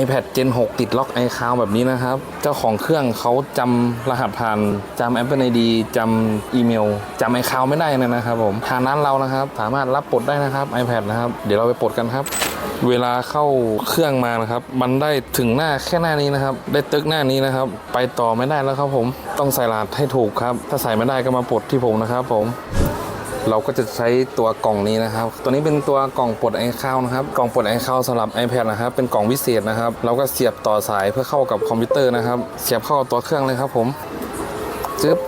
iPad Gen 6 ติดล็อก iCloud แบบนี้นะครับ เจ้าของเครื่องเขาจำรหัสผ่านจำ Apple ID จำอีเมลจำ iCloud ไม่ได้นะครับผมทางนั้นเรานะครับ สามารถรับปลดได้นะครับ iPad นะครับ เดี๋ยวเราไปปลดกันครับ เวลาเข้าเครื่องมานะครับ มันได้ถึงหน้าแค่หน้านี้นะครับ ได้ตึกหน้านี้นะครับ ไปต่อไม่ได้แล้วครับผม ต้องใส่รหัสให้ถูกครับ ถ้าใส่ไม่ได้ก็มาปลดที่ผมนะครับผม เราก็จะใช้ตัวกล่องนี้นะครับ ตัวนี้เป็นตัวกล่องปลดไอคาวนะครับ กล่องปลดไอคาวสำหรับ iPad นะครับ เป็นกล่องวิเศษนะครับ เราก็เสียบต่อสายเพื่อเข้ากับคอมพิวเตอร์นะครับ เสียบเข้ากับตัวเครื่องเลยครับผมจึ๊บ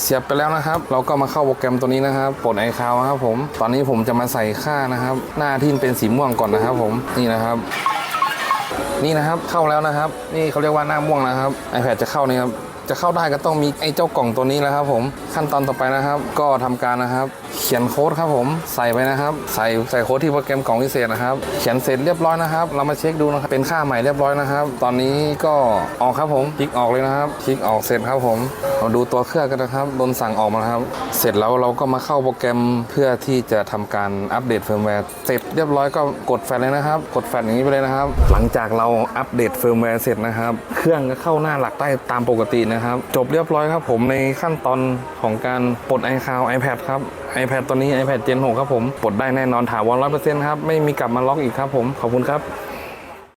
เสียบไปแล้วนะครับ เราก็มาเข้าโปรแกรมตัวนี้นะครับปลดไอคาวครับผม ตอนนี้ผมจะมาใส่ค่านะครับ หน้าที่เป็นสีม่วงก่อนนะครับ ผม นี่นะครับ นี่นะครับ เข้าแล้วนะครับ นี่เขาเรียกว่าหน้าม่วงนะครับ iPad จะเข้านี่ครับ จะเข้าได้ก็ต้องมีไอ้เจ้ากล่องตัวนี้แล้วครับ ผมขั้นตอนต่อไปนะครับ ก็ทำการนะครับ เขียนโค้ดครับผมใส่ไปนะครับ ใส่ใส่โค้ดที่โปรแกรมกล่องพิเศษนะครับ เขียนเสร็จเรียบร้อยนะครับ เรามาเช็คดูนะครับเป็นค่าใหม่เรียบร้อยนะครับ ตอนนี้ก็ออกครับผมคลิกออกเลยนะครับคลิกออกเสร็จครับผมเราดูตัวเครื่องกันนะครับโดนสั่งออกมาครับ เสร็จแล้วเราก็มาเข้าโปรแกรมเพื่อที่จะทำการอัปเดตเฟิร์มแวร์เสร็จเรียบร้อยก็กดแฟลชเลยนะครับ กดแฟลชอย่างนี้ไปเลยนะครับ หลังจากเราอัปเดตเฟิร์มแวร์เสร็จนะครับ เครื่องก็เข้าหน้าหลักได้ตามปกตินะครับ จบเรียบร้อยครับผมในขั้นตอนของการปลด iCloud iPad ครับ iPad ตัวนี้ iPad Gen 6 ครับผม ปลดได้แน่นอนถาวร100%ครับ ไม่มีกลับมาล็อกอีกครับผม ขอบคุณครับ